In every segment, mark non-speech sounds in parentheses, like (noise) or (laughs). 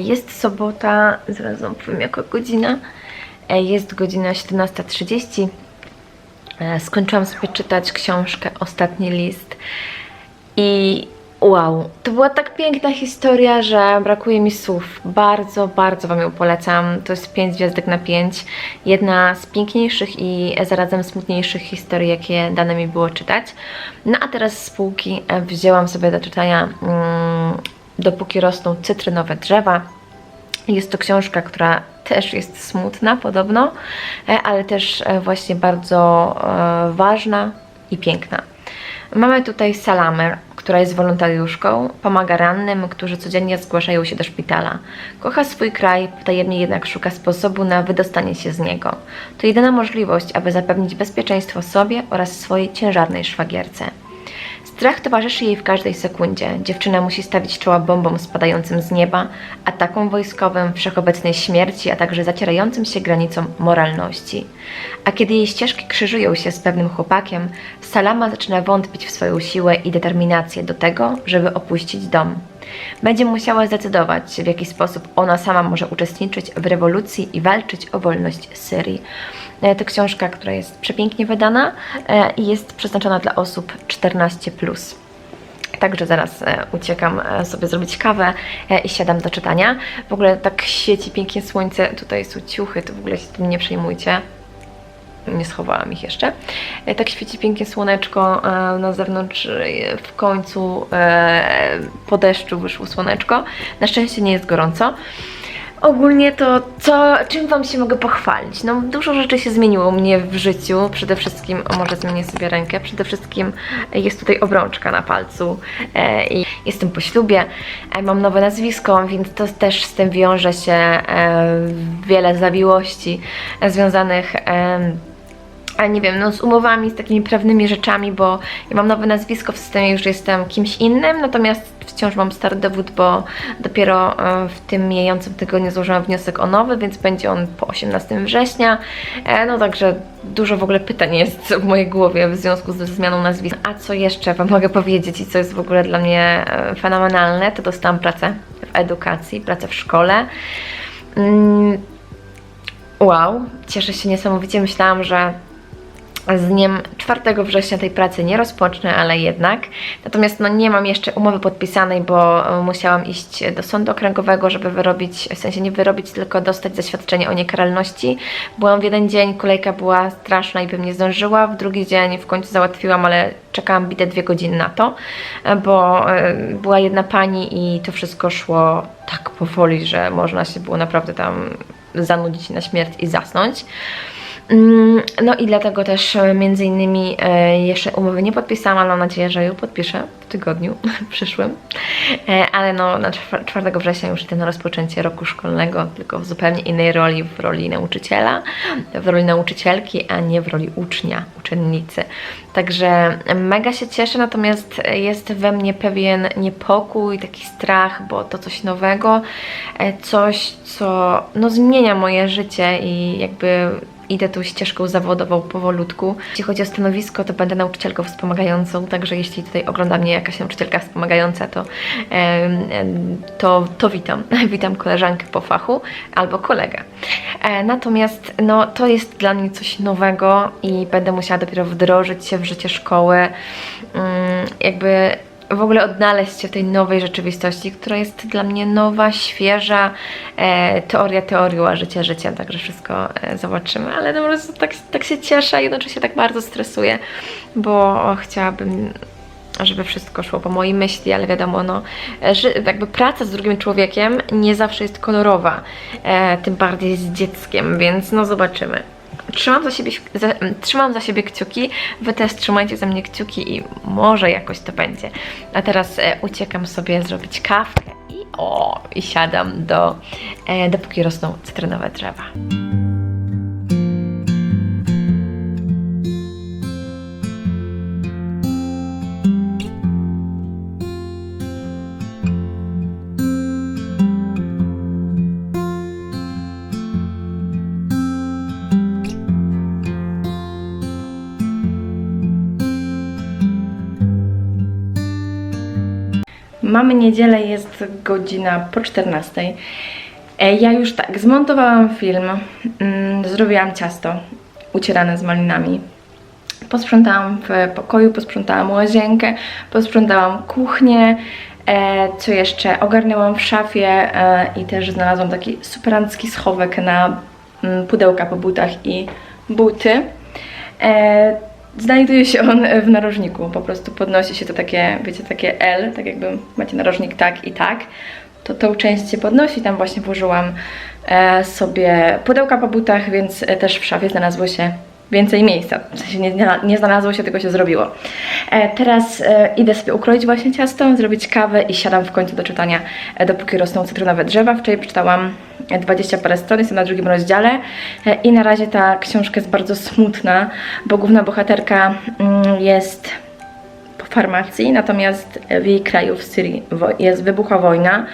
Jest sobota, zaraz wam powiem jaka godzina. Jest godzina 17.30. E, Skończyłam sobie czytać książkę Ostatni List i wow, to była tak piękna historia, że brakuje mi słów. Bardzo, bardzo Wam ją polecam. To jest 5 gwiazdek na 5. Jedna z piękniejszych i zarazem smutniejszych historii, jakie dane mi było czytać. No a teraz z półki e, wzięłam sobie do czytania mm, Dopóki rosną cytrynowe drzewa. Jest to książka, która też jest smutna podobno, e, ale też e, właśnie bardzo e, ważna i piękna. Mamy tutaj Salamę, która jest wolontariuszką, pomaga rannym, którzy codziennie zgłaszają się do szpitala. Kocha swój kraj, tajemnie jednak szuka sposobu na wydostanie się z niego. To jedyna możliwość, aby zapewnić bezpieczeństwo sobie oraz swojej ciężarnej szwagierce. Strach towarzyszy jej w każdej sekundzie. Dziewczyna musi stawić czoła bombom spadającym z nieba, atakom wojskowym, wszechobecnej śmierci, a także zacierającym się granicom moralności. A kiedy jej ścieżki krzyżują się z pewnym chłopakiem, Salama zaczyna wątpić w swoją siłę i determinację do tego, żeby opuścić dom. Będzie musiała zdecydować, w jaki sposób ona sama może uczestniczyć w rewolucji i walczyć o wolność Syrii. E, To książka, która jest przepięknie wydana e, i jest przeznaczona dla osób 14. Także zaraz e, uciekam sobie zrobić kawę i siadam do czytania. W ogóle tak świeci pięknie słońce. Tutaj są ciuchy, to w ogóle się tym nie przejmujcie. Nie schowałam ich jeszcze. E, Tak świeci pięknie słoneczko e, na zewnątrz. e, W końcu po deszczu wyszło słoneczko. Na szczęście nie jest gorąco. Ogólnie to co, czym Wam się mogę pochwalić? No dużo rzeczy się zmieniło u mnie w życiu. Przede wszystkim, o może zmienię sobie rękę, przede wszystkim jest tutaj obrączka na palcu e, i jestem po ślubie. E, mam nowe nazwisko, więc to też z tym wiąże się e, wiele zawiłości związanych e, a nie wiem, no z umowami, z takimi prawnymi rzeczami, bo ja mam nowe nazwisko w systemie, już jestem kimś innym, natomiast wciąż mam stary dowód, bo dopiero e, w tym mijającym tygodniu złożyłam wniosek o nowy, więc będzie on po 18 września. E, No także dużo w ogóle pytań jest w mojej głowie w związku ze zmianą nazwiska. A co jeszcze Wam mogę powiedzieć i co jest w ogóle dla mnie e, fenomenalne, to dostałam pracę w edukacji, pracę w szkole. Mm, Wow, cieszę się niesamowicie. Myślałam, że z dniem 4 września tej pracy nie rozpocznę, ale jednak. Natomiast no, nie mam jeszcze umowy podpisanej, bo e, musiałam iść do sądu okręgowego, żeby wyrobić, w sensie nie wyrobić, tylko dostać zaświadczenie o niekaralności. Byłam w jeden dzień, kolejka była straszna i bym nie zdążyła. W drugi dzień w końcu załatwiłam, ale czekałam bite dwie godziny na to, e, bo e, była jedna pani i to wszystko szło tak powoli, że można się było naprawdę tam zanudzić na śmierć i zasnąć. Mm, No i dlatego też e, między innymi e, jeszcze umowy nie podpisałam, ale mam nadzieję, że ją podpiszę w tygodniu (laughs) przyszłym. E, Ale no na czwa- 4 września już na rozpoczęcie roku szkolnego, tylko w zupełnie innej roli, w roli nauczyciela, w roli nauczycielki, a nie w roli ucznia, uczennicy. Także mega się cieszę, natomiast jest we mnie pewien niepokój, taki strach, bo to coś nowego, coś, co no, zmienia moje życie i jakby idę tą ścieżką zawodową powolutku. Jeśli chodzi o stanowisko, to będę nauczycielką wspomagającą, także jeśli tutaj ogląda mnie jakaś nauczycielka wspomagająca, to, to, to witam. (laughs) Witam koleżankę po fachu albo kolegę. E, Natomiast no, to jest dla mnie coś nowego i będę musiała dopiero wdrożyć się w życie szkoły. Mm, Jakby w ogóle odnaleźć się w tej nowej rzeczywistości, która jest dla mnie nowa, świeża, e, teoria teorią, a życie także wszystko e, zobaczymy, ale no po prostu tak, tak się cieszę, a jednocześnie tak bardzo stresuję, bo chciałabym żeby wszystko szło po mojej myśli, ale wiadomo, no, jakby praca z drugim człowiekiem nie zawsze jest kolorowa, e, tym bardziej z dzieckiem, więc no zobaczymy. Trzymam za, siebie, za, trzymam za siebie kciuki, wy też trzymajcie za mnie kciuki i może jakoś to będzie. A teraz e, uciekam sobie zrobić kawkę i o, i siadam do, e, dopóki rosną cytrynowe drzewa. Mamy niedzielę, jest godzina po 14. E, Ja już tak, zmontowałam film, mm, zrobiłam ciasto ucierane z malinami. Posprzątałam w pokoju, posprzątałam łazienkę, posprzątałam kuchnię. E, co jeszcze? Ogarnęłam w szafie e, i też znalazłam taki superancki schowek na mm, pudełka po butach i buty. Znajduje się on w narożniku, po prostu podnosi się to takie, wiecie, takie L, tak jakby macie narożnik tak i tak, to tą część się podnosi, tam właśnie włożyłam e, sobie pudełka po butach, więc e, też w szafie znalazło się więcej miejsca, w sensie nie, nie- znalazło się, tylko się zrobiło. E, teraz e, idę sobie ukroić właśnie ciasto, zrobić kawę i siadam w końcu do czytania, e, dopóki rosną cytrynowe drzewa. Wczoraj przeczytałam e, 20 parę stron, jestem na drugim rozdziale e, i na razie ta książka jest bardzo smutna, bo główna bohaterka mm, jest po farmacji, natomiast w jej kraju, w Syrii, jest wybuchła wojna.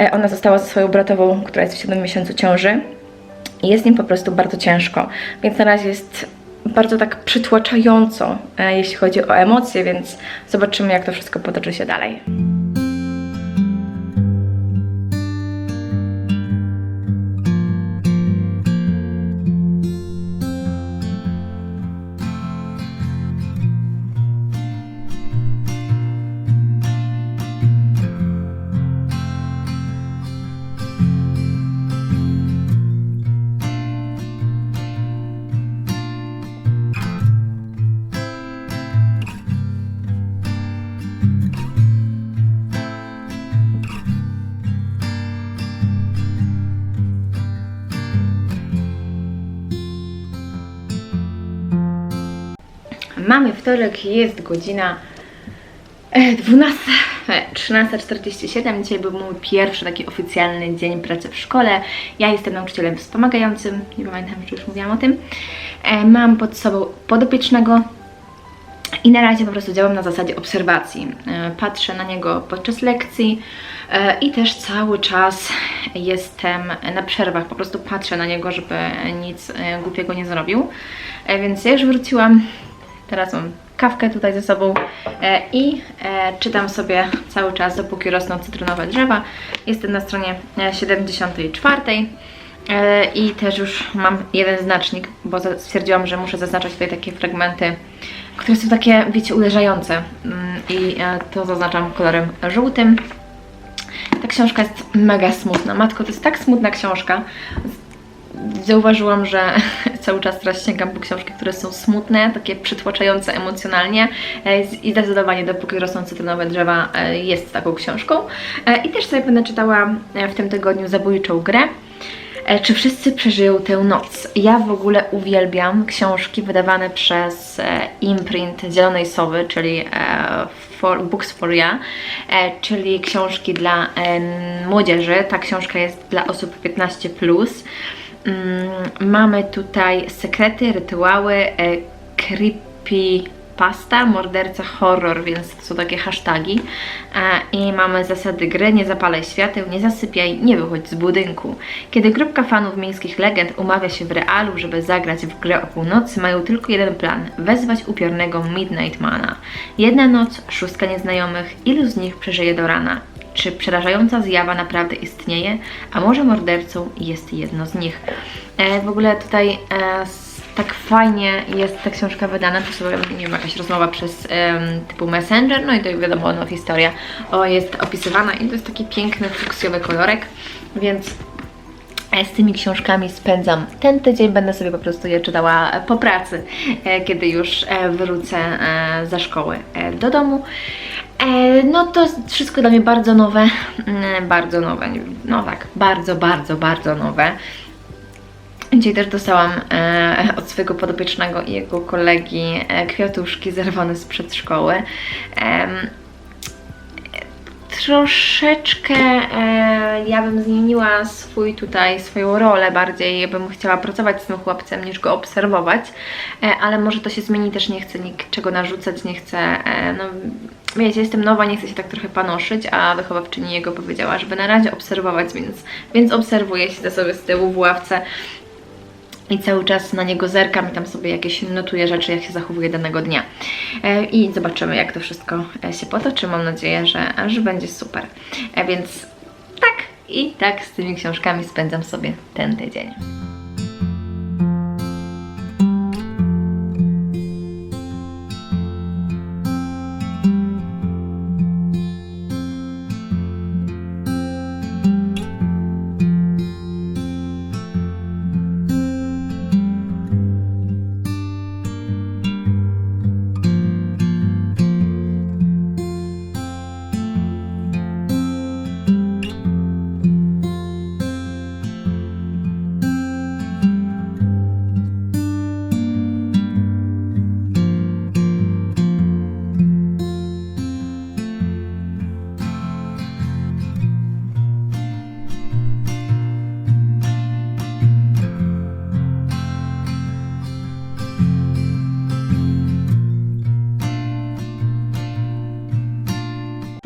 E, Ona została ze swoją bratową, która jest w 7 miesiącu ciąży jest nim po prostu bardzo ciężko. Więc na razie jest bardzo tak przytłaczająco, e, jeśli chodzi o emocje, więc zobaczymy, jak to wszystko potoczy się dalej. Mamy wtorek, jest godzina e, 12, e, 13.47. Dzisiaj był mój pierwszy taki oficjalny dzień pracy w szkole. Ja jestem nauczycielem wspomagającym, nie pamiętam, czy już mówiłam o tym. E, Mam pod sobą podopiecznego i na razie po prostu działam na zasadzie obserwacji. E, Patrzę na niego podczas lekcji e, i też cały czas jestem na przerwach, po prostu patrzę na niego, żeby nic e, głupiego nie zrobił. E, Więc ja już wróciłam, teraz mam kawkę tutaj ze sobą e, i e, czytam sobie cały czas, dopóki rosną cytrynowe drzewa. Jestem na stronie e, 74. E, I też już mam jeden znacznik, bo stwierdziłam, że muszę zaznaczać tutaj takie fragmenty, które są takie, wiecie, uderzające. Mm, I to zaznaczam kolorem żółtym. Ta książka jest mega smutna. Matko, to jest tak smutna książka. Zauważyłam, że (laughs) cały czas teraz sięgam po książki, które są smutne, takie przytłaczające emocjonalnie e, i zdecydowanie dopóki rosną cytrynowe drzewa e, jest taką książką. E, I też sobie będę czytała w tym tygodniu zabójczą grę. Czy wszyscy przeżyją tę noc? Ja w ogóle uwielbiam książki wydawane przez imprint Zielonej Sowy, czyli for, Books for Ya, czyli książki dla młodzieży. Ta książka jest dla osób 15+. Plus. Mm, mamy tutaj sekrety, rytuały, e, creepy pasta, morderca, horror, więc to są takie hasztagi. I mamy zasady gry, nie zapalaj świateł, nie zasypiaj, nie wychodź z budynku. Kiedy grupka fanów miejskich legend umawia się w realu, żeby zagrać w grę o północy, mają tylko jeden plan – wezwać upiornego Midnight Mana. Jedna noc, szóstka nieznajomych, ilu z nich przeżyje do rana? Czy przerażająca zjawa naprawdę istnieje, a może mordercą jest jedno z nich? E, w ogóle tutaj e, tak fajnie jest ta książka wydana, to sobie, nie wiem, jakaś rozmowa przez em, typu Messenger, no i to wiadomo, no historia o, jest opisywana i to jest taki piękny, fuksjowy kolorek, więc e, z tymi książkami spędzam ten tydzień, będę sobie po prostu je czytała po pracy, e, kiedy już e, wrócę e, ze szkoły e, do domu. E, No to jest wszystko dla mnie bardzo nowe, mm, bardzo nowe, no tak, bardzo, bardzo, bardzo nowe. Dzisiaj też dostałam e, od swojego podopiecznego i jego kolegi e, kwiatuszki zerwane z przedszkoły. Em, troszeczkę e, ja bym zmieniła swój tutaj, swoją rolę bardziej, bym chciała pracować z tym chłopcem niż go obserwować, e, ale może to się zmieni, też nie chcę niczego narzucać, nie chcę, e, no wiecie, jestem nowa, nie chcę się tak trochę panoszyć, a wychowawczyni jego powiedziała, żeby na razie obserwować, więc, więc obserwuję, siedzę sobie z tyłu w ławce i cały czas na niego zerkam i tam sobie jakieś notuję rzeczy, jak się zachowuje danego dnia. E, I zobaczymy, jak to wszystko e, się potoczy. Mam nadzieję, że, że będzie super. E, Więc tak i tak z tymi książkami spędzam sobie ten tydzień.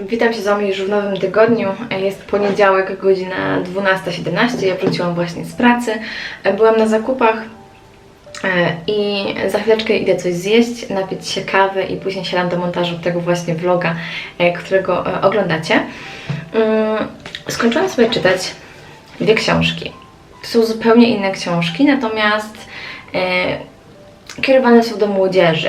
Witam się z Wami już w nowym tygodniu. Jest poniedziałek, godzina 12.17. Ja wróciłam właśnie z pracy. Byłam na zakupach e, i za chwileczkę idę coś zjeść, napić się kawy i później siadam do montażu tego właśnie vloga, e, którego e, oglądacie. Mm, Skończyłam sobie czytać dwie książki. To są zupełnie inne książki, natomiast kierowane są do młodzieży.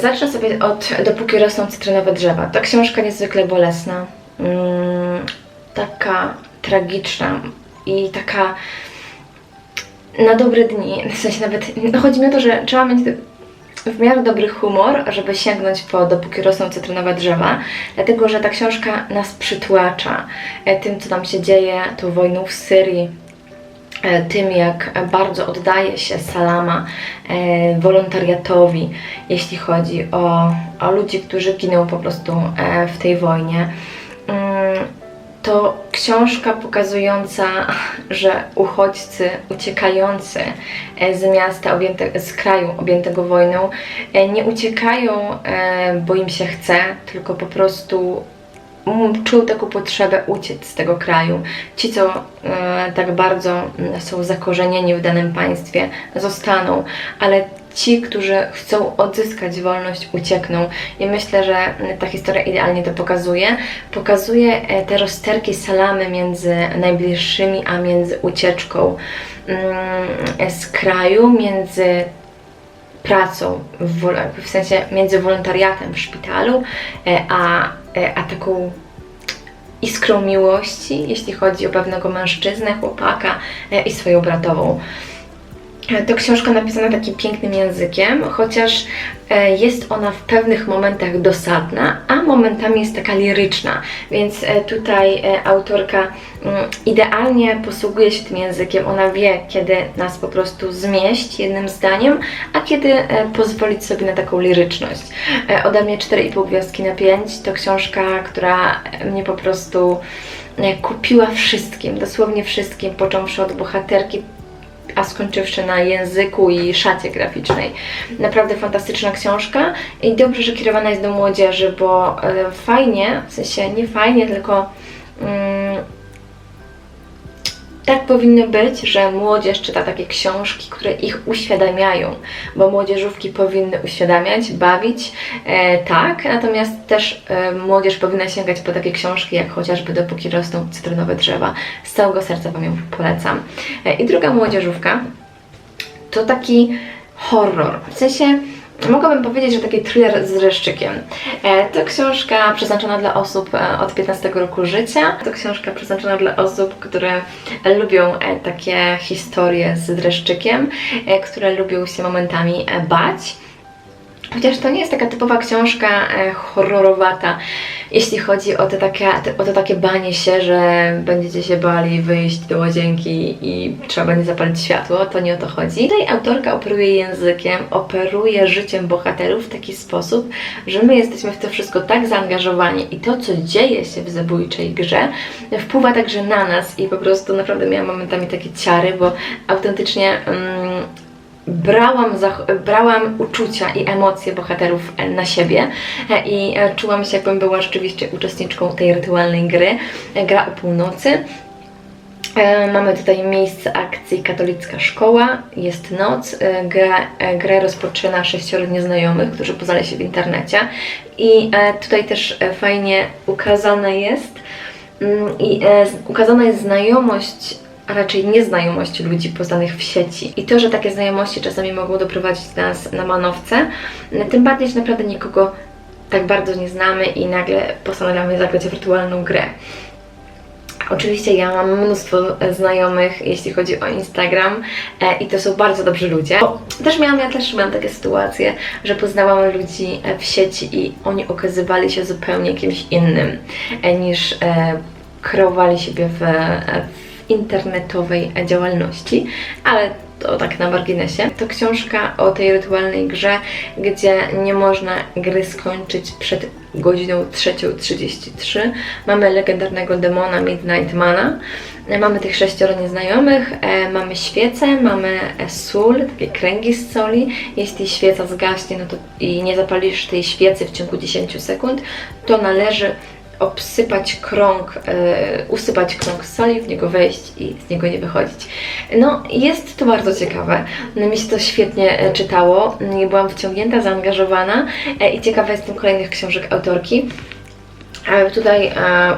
Zacznę sobie od Dopóki rosną cytrynowe drzewa. To książka niezwykle bolesna, mm, taka tragiczna i taka na dobre dni. W sensie nawet no chodzi mi o to, że trzeba mieć w miarę dobry humor, żeby sięgnąć po Dopóki rosną cytrynowe drzewa, dlatego że ta książka nas przytłacza e, tym, co tam się dzieje, tą wojną w Syrii, tym, jak bardzo oddaje się Salama e, wolontariatowi, jeśli chodzi o, o ludzi, którzy giną po prostu e, w tej wojnie. Mm, To książka pokazująca, że uchodźcy uciekający e, z miasta, objęte, z kraju objętego wojną, e, nie uciekają, e, bo im się chce, tylko po prostu czuł taką potrzebę uciec z tego kraju. Ci, co e, tak bardzo mm, są zakorzenieni w danym państwie, zostaną, ale ci, którzy chcą odzyskać wolność, uciekną. I myślę, że mm, ta historia idealnie to pokazuje. Pokazuje e, te rozterki salamy między najbliższymi, a między ucieczką mm, z kraju, między pracą, w, w sensie między wolontariatem w szpitalu, e, a, e, a taką iskrą miłości, jeśli chodzi o pewnego mężczyznę, chłopaka e, i swoją bratową. E, To książka napisana takim pięknym językiem, chociaż e, jest ona w pewnych momentach dosadna, a momentami jest taka liryczna, więc e, tutaj autorka mm, idealnie posługuje się tym językiem. Ona wie, kiedy nas po prostu zmieść jednym zdaniem, a kiedy pozwolić sobie na taką liryczność. Ode mnie 4,5 gwiazdki na 5 to książka, która mnie po prostu kupiła wszystkim, dosłownie wszystkim, począwszy od bohaterki a skończywszy na języku i szacie graficznej. Naprawdę fantastyczna książka i dobrze, że kierowana jest do młodzieży, bo e, fajnie, w sensie nie fajnie, tylko mm, tak powinno być, że młodzież czyta takie książki, które ich uświadamiają, bo młodzieżówki powinny uświadamiać, bawić, e, tak, natomiast też e, młodzież powinna sięgać po takie książki, jak chociażby Dopóki rosną cytrynowe drzewa. Z całego serca Wam ją polecam. E, I druga młodzieżówka to taki horror, w sensie Mogłabym powiedzieć, że taki thriller z dreszczykiem. E, To książka przeznaczona dla osób e, od 15 roku życia. To książka przeznaczona dla osób, które lubią e, takie historie z dreszczykiem, które lubią się momentami bać. Chociaż to nie jest taka typowa książka e, horrorowata, jeśli chodzi o, te takie, o to takie banie się, że będziecie się bali wyjść do łazienki i trzeba będzie zapalić światło, to nie o to chodzi. Tutaj autorka operuje językiem, operuje życiem bohaterów w taki sposób, że my jesteśmy w to wszystko tak zaangażowani i to, co dzieje się w zabójczej grze, wpływa także na nas i po prostu naprawdę miałam momentami takie ciary, bo autentycznie... Mm, brałam, brałam uczucia i emocje bohaterów e, na siebie e, i e, czułam się, jakbym była rzeczywiście uczestniczką tej rytualnej gry. Gra o północy. Mamy tutaj miejsce akcji Katolicka Szkoła, jest noc, gra, grę rozpoczyna sześcioro nieznajomych, którzy poznali się w internecie i tutaj też fajnie ukazane jest mm, i ukazana jest znajomość a raczej nieznajomość ludzi poznanych w sieci. I to, że takie znajomości czasami mogą doprowadzić nas na manowce, tym bardziej, że naprawdę nikogo tak bardzo nie znamy i nagle postanawiamy zagrać wirtualną grę. Oczywiście ja mam mnóstwo znajomych, jeśli chodzi o Instagram e, i to są bardzo dobrzy ludzie. Bo też miałam, ja też miałam takie sytuacje, że poznałam ludzi e, w sieci i oni okazywali się zupełnie kimś innym e, niż e, kreowali siebie w, e, w internetowej działalności, ale to tak na marginesie. To książka o tej rytualnej grze, gdzie nie można gry skończyć przed godziną 3.33. Mamy legendarnego demona Midnight Mana. E, Mamy tych sześcioro nieznajomych, e, mamy świecę, mamy sól, takie kręgi z soli. Jeśli świeca zgaśnie no to, i nie zapalisz tej świecy w ciągu 10 sekund, to należy obsypać krąg, e, usypać krąg soli, w niego wejść i z niego nie wychodzić. No, jest to bardzo ciekawe. Mi się to świetnie e, czytało. Byłam wciągnięta, zaangażowana e, i ciekawa jestem kolejnych książek autorki. Tutaj e,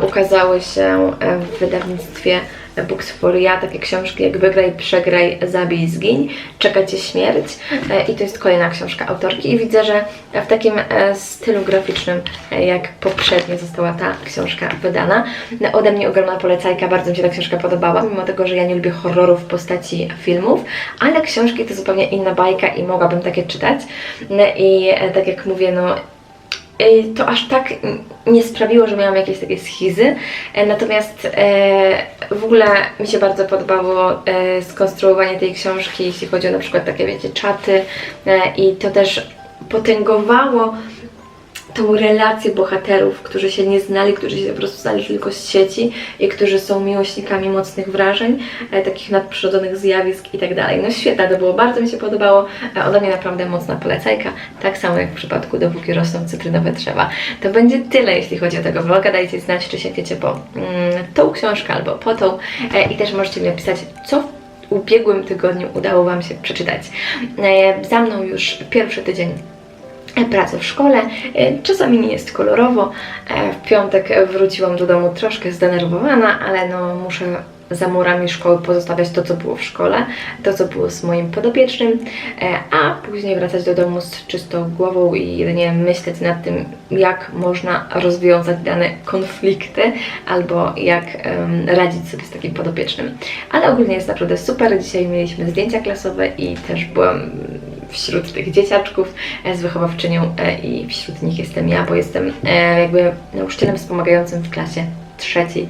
ukazały się e, w wydawnictwie Books for Ja takie książki jak Wygraj, Przegraj, Zabij, Zgiń, Czeka Cię Śmierć. E, i to jest kolejna książka autorki. I widzę, że w takim stylu graficznym jak poprzednio została ta książka wydana. Ode mnie ogromna polecajka, bardzo mi się ta książka podobała, mimo tego, że ja nie lubię horrorów w postaci filmów, ale książki to zupełnie inna bajka i mogłabym takie czytać. I tak jak mówię, no to aż tak nie sprawiło, że miałam jakieś takie schizy. E, Natomiast e, w ogóle mi się bardzo podobało e, skonstruowanie tej książki, jeśli chodzi o na przykład takie, wiecie, czaty i to też potęgowało tą relację bohaterów, którzy się nie znali, którzy się po prostu znali tylko z sieci i którzy są miłośnikami mocnych wrażeń, e, takich nadprzyrodzonych zjawisk i tak dalej. No świetne to było, bardzo mi się podobało. Ode mnie naprawdę mocna polecajka, tak samo jak w przypadku dopóki rosną cytrynowe drzewa. To będzie tyle, jeśli chodzi o tego vloga. Dajcie znać, czy sięgniecie po mm, tą książkę albo po tą e, i też możecie mi napisać, co w ubiegłym tygodniu udało Wam się przeczytać. E, za mną już pierwszy tydzień pracę w szkole. E, Czasami nie jest kolorowo. E, W piątek wróciłam do domu troszkę zdenerwowana, ale no muszę za murami szkoły pozostawiać to, co było w szkole, to, co było z moim podopiecznym, e, a później wracać do domu z czystą głową i jedynie myśleć nad tym, jak można rozwiązać dane konflikty albo jak em, radzić sobie z takim podopiecznym. Ale ogólnie jest naprawdę super. Dzisiaj mieliśmy zdjęcia klasowe i też byłam wśród tych dzieciaczków e, z wychowawczynią e, i wśród nich jestem ja, bo jestem e, jakby nauczycielem wspomagającym w klasie trzeciej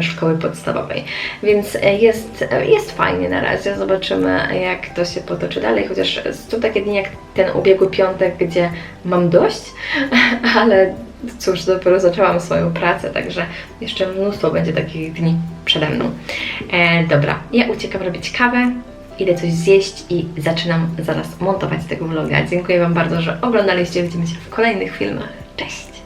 szkoły podstawowej. Więc jest, jest fajnie na razie. Zobaczymy, jak to się potoczy dalej. Chociaż są takie dni jak ten ubiegły piątek, gdzie mam dość, (laughs) ale cóż, dopiero zaczęłam swoją pracę, także jeszcze mnóstwo będzie takich dni przede mną. E, dobra, ja uciekam robić kawę idę coś zjeść i zaczynam zaraz montować tego vloga. Dziękuję Wam bardzo, że oglądaliście. Widzimy się w kolejnych filmach. Cześć!